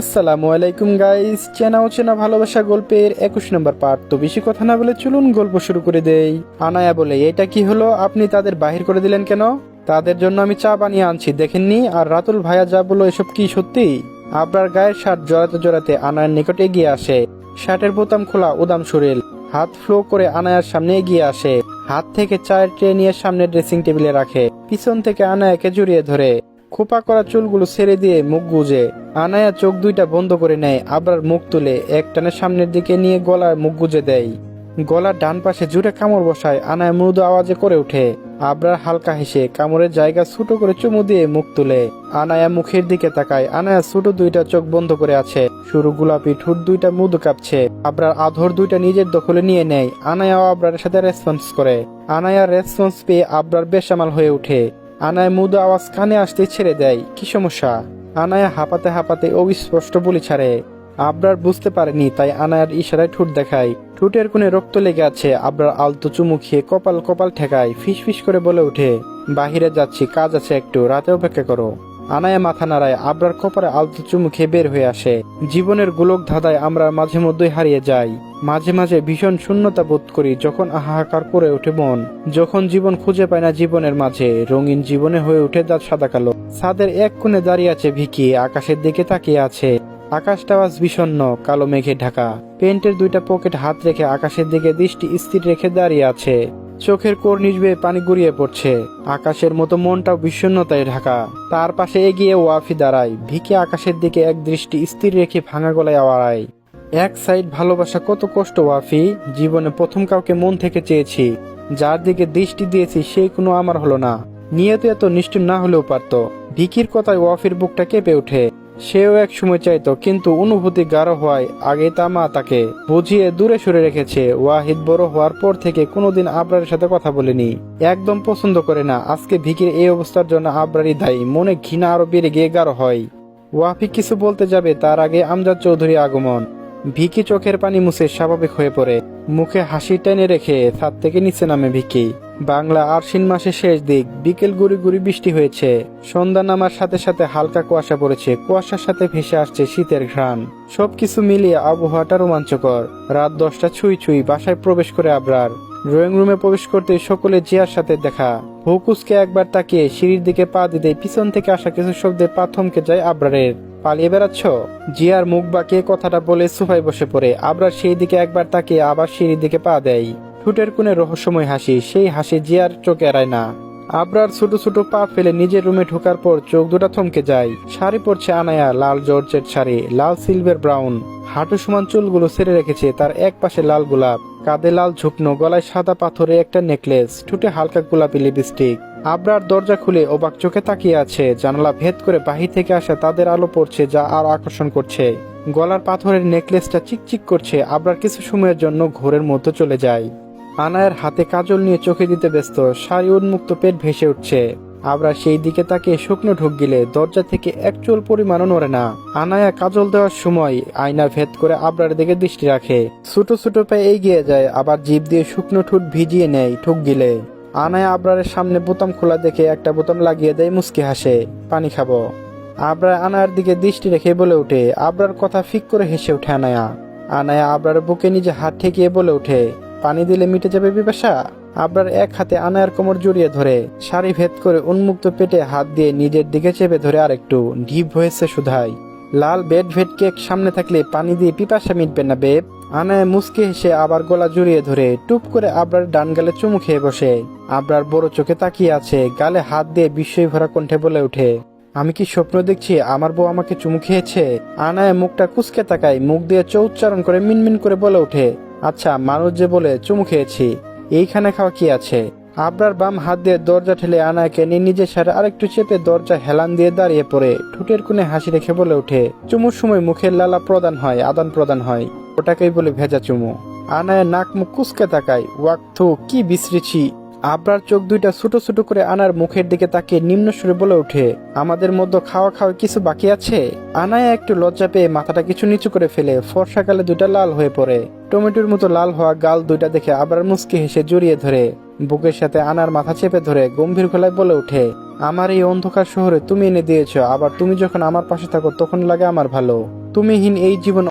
আসসালামু আলাইকুম গাইস চেনা অচেনা ভালোবাসা গল্পের একুশ নম্বর পার্ট তো বেশি কথা না বলে চলুন গল্প শুরু করে দেই। আনায়া বলে, এটা কি হলো? আপনি তাদের বাহির করে দিলেন কেন? তাদের জন্য আমি চা বানিয়ে আনছি, দেখেননি? আর রাতুল ভাইয়া যা বলল, এসব কি সত্যি? আবরার গায়ের শার্ট জড়াতে জড়াতে আনায়ার নিকটে এগিয়ে আসে। শার্টের বোতাম খোলা, উদাম শরীর হাত ফ্লো করে আনায়ার সামনে এগিয়ে আসে। হাত থেকে চায়ের ট্রে নিয়ে সামনে ড্রেসিং টেবিলে রাখে। পিছন থেকে আনায়াকে জড়িয়ে ধরে। খোপা করা চুলগুলো ছেড়ে দিয়ে মুখ গুজে, আনায়া চোখ দুইটা বন্ধ করে নেয়, আবরার মুখ তুলে এক টানে সামনের দিকে নিয়ে গলার মুখ গুজে দেয়। গলার ডান পাশে জুড়ে কামড় বসায়, আনায় মৃদু আওয়াজে করে ওঠে। আবরার হালকা হেসে কামড়ের জায়গা ছোট করে চুমু দিয়ে মুখ তুলে, আনায়া মুখের দিকে তাকায়, আনায়া ছোট দুইটা চোখ বন্ধ করে আছে। সরু গোলাপি ঠোঁট দুইটা মৃদু কাঁপছে, আবরার আধর দুইটা নিজের দখলে নিয়ে নেয়, আনায়াও আবরারের সাথে রেসপন্স করে। আনায়া রেসপন্স পেয়ে আবরার বেসামাল হয়ে ওঠে। আনায় মুদু আওয়াজ কানে আসতে ছেড়ে দেয়। কি সমস্যা? আনায়া হাঁপাতে হাঁপাতে অবিস্পষ্ট বলি ছাড়ে। আবরার বুঝতে পারেনি, তাই আনায়ার ইশারায় ঠোঁট দেখায়। ঠোঁটের কোণে রক্ত লেগে আছে, আবরার আলতো চুমু খেয়ে কপাল কপাল ঠেকায় ফিস ফিস করে বলে ওঠে, বাহিরে যাচ্ছি, কাজ আছে একটু, রাতে অপেক্ষা করো। আনায়া মাথা নাড়ায়, আবরার কপালে আলতো চুমু খেয়ে বের হয়ে আসে। জীবনের গোলক ধাঁধায় আমরা মাঝে মধ্যেই হারিয়ে যাই। মাঝে মাঝে ভীষণ শূন্যতা বোধ করি যখন আহাকার করে ওঠে মন। যখন জীবন খুঁজে পায় না জীবনের মাঝে, রঙিন জীবনে হয়ে ওঠে দাঁত সাদা কালো। ছাদের এক কোণে দাঁড়িয়ে আছে ভিকি, আকাশের দিকে তাকিয়ে আছে। আকাশটা আজ বিষণ্ণ, কালো মেঘে ঢাকা। পেন্টের দুইটা পকেট হাত রেখে আকাশের দিকে দৃষ্টি স্থির রেখে দাঁড়িয়ে আছে। চোখের কোর নিজবে পানি গড়িয়ে পড়ছে। আকাশের মতো মনটাও বিষণ্ণতায় ঢাকা। তার পাশে এগিয়ে ওয়াফি দাঁড়ায়। ভিকে আকাশের দিকে এক দৃষ্টি স্থির রেখে ভাঙা গলায় আওয়ারায়। এক সাইড ভালোবাসা কত কষ্ট, ওয়াফি। জীবনে প্রথম কাউকে মন থেকে চেয়েছি। যার দিকে দৃষ্টি দিয়েছি সেই কোনো আমার হলো না। নিয়ত এত নিষ্ঠুর না হলেও পারত। ভিকির কথায় ওয়াফির বুকটা কেঁপে ওঠে। সেও এক সময় চাইত, কিন্তু অনুভূতি গাঢ় হওয়ায় আগে তা মা তাকে বুঝিয়ে দূরে সরে রেখেছে। ওয়াহিদ বড় হওয়ার পর থেকে কোনোদিন আবরারের সাথে কথা বলেনি। একদম পছন্দ করে না। আজকে ভিকির এই অবস্থার জন্য আবরারই দায়ী। মনে ঘৃণা আরও বেড়ে গিয়ে গাঢ় হয়। ওয়াফি কিছু বলতে যাবে, তার আগে আমজাদ চৌধুরী আগমন। ভিকি চোখের পানি মুছে স্বাভাবিক হয়ে পড়ে। মুখে হাসি টেনে রেখে ছাদ থেকে নিচে নামে ভিকি। বাংলা আশ্বিন মাসের শেষ দিক, বিকেল গুড়ি গুড়ি বৃষ্টি হয়েছে। সন্ধ্যা নামার সাথে সাথে হালকা কুয়াশা পড়েছে। কুয়াশার সাথে ভেসে আসছে শীতের ঘ্রাণ। সবকিছু মিলিয়ে আবহাওয়াটা রোমাঞ্চকর। রাত দশটা ছুঁই ছুঁই বাসায় প্রবেশ করে আবরার। ড্রয়িং রুমে প্রবেশ করতে সকলে জিয়ার সাথে দেখা। হুকুসকে একবার তাকিয়ে সিঁড়ির দিকে পা দিতে পিছন থেকে আসা কিছু শব্দে পা থমকে যায় আবরারের। পালিয়ে বেড়াচ্ছ? জিয়ার মুখ বাঁকিয়ে কথাটা বলে সোফায় বসে পড়ে। আবরার সেই দিকে একবার তাকিয়ে আবার সিঁড়ির দিকে পা দেয়। ঠোঁটের কোণে রহস্যময় হাসি, সেই হাসি জিয়ার চোখে এড়ায় না। আবরার ছোট ছোট পা ফেলে নিজের রুমে ঢোকার পর চোখ দুটা থমকে যায়। শাড়ি পরছে আনায়া, লাল জর্জের শাড়ি, লাল সিলভার ব্রাউন। হাঁটু সমান চুলগুলো ছেড়ে রেখেছে, তার এক পাশে লাল গোলাপ। কাঁধে লাল ঝুকনো, গলায় সাদা পাথরে একটা নেকলেস, ঠোঁটে হালকা গোলাপি লিপস্টিক। আবরার দরজা খুলে অবাক চোখে তাকিয়ে আছে, জানালা ভেদ করে বাহির থেকে আসা তাদের আলো পড়ছে, যা আর আকর্ষণ করছে। গলার পাথরের নেকলেসটা চিকচিক করছে, আবরার কিছু সময়ের জন্য ঘোরের মধ্যে চলে যায়। আনায়ের হাতে কাজল নিয়ে চোখে দিতে ব্যস্ত, শাড়ি উন্মুক্ত পেট ভেসে উঠছে। আবরা সেই দিকে তাকে শুকনো ঢুক গিলে দরজা থেকে এক চুল পরিমাণও নড়ে না। আনায়া কাজল দেওয়ার সময় আয়না ভেদ করে আবরার দিকে দৃষ্টি রাখে। ছোট ছোট পায়ে এগিয়ে যায়, আবার জিভ দিয়ে শুকনো ঠোঁট ভিজিয়ে নেয় ঠুক গিলে। আনায়া আবরারের সামনে বোতাম খোলা দেখে একটা বোতাম লাগিয়ে দেয় মুসকি হাসে, পানি খাব। আবরা আনায়ার দিকে দৃষ্টি রেখে বলে ওঠে, আবরার কথা ফিক করে হেসে ওঠে আনায়া। আনায়া আবরার বুকে নিজে হাত ঠেকিয়ে বলে ওঠে পানি দিলে মিটে যাবে বিপাশা। আবরার এক হাতে আনায়ার কোমর জড়িয়ে ধরে, শাড়ি ভেদ করে উন্মুক্ত পেটে হাত দিয়ে নিজের দিকে চেপে ধরে আরেকটু, ঢিপ হয়েছে সুধাই। লাল বেড ভেট কেক সামনে থাকলে পানি দিয়ে পিপাসা মিটবে না বেব। আনায় মুসকে হেসে আবার গলা জড়িয়ে ধরে টুপ করে আবরার ডান গালে চুমু খেয়ে বসে। আবরার বড় চোখে তাকিয়ে আছে, গালে হাত দিয়ে বিস্ময় ভরা কণ্ঠে বলে ওঠে, আমি কি স্বপ্ন দেখছি? আমার বউ আমাকে চুমু খেয়েছে? আনায় মুখটা কুচকে তাকায়, মুখ দিয়ে চৌচ্চারণ করে মিনমিন করে বলে ওঠে আচ্ছা মানুষ যে বলে, চুমু খেয়েছি। এইখানে খাওয়া কি আছে? আবরার বাম হাত দিয়ে দরজা ঠেলে আনায়কে নিয়ে নিজের সারে আরেকটু চেপে দরজা হেলান দিয়ে দাঁড়িয়ে পড়ে। ঠোঁটের কোণে হাসি রেখে বলে ওঠে, চুমুর সময় মুখের লালা প্রদান হয়, আদান প্রদান হয়। ওটাকেই বলে ভেজা চুমু। আনায় নাক মুখ কুচকে তাকায় ওয়াক্থু কি বিশ্রিছি আবরার চোখ দুইটা ছোট ছোট করে আনার মুখের দিকে তাকিয়ে নিম্ন সুরে বলে ওঠে, আমাদের মধ্যে খাওয়া খাওয়া কিছু বাকি আছে? আনায়া একটু লজ্জা পেয়ে মাথাটা কিছু নিচু করে ফেলে ফর্সাকালে দুটা লাল হয়ে পড়ে। টমেটোর মতো লাল হওয়া গাল দুইটা দেখে আবার মুসকি হেসে জড়িয়ে ধরে। বুকের সাথে আনার মাথা চেপে ধরে গম্ভীর গলায় বলে উঠে আমার এই অন্ধকার শহরে তুমি এনে দিয়েছ, আবার তুমি যখন আমার পাশে থাকো তখন লাগে আমার ভালো। তুমিহীন এই জীবন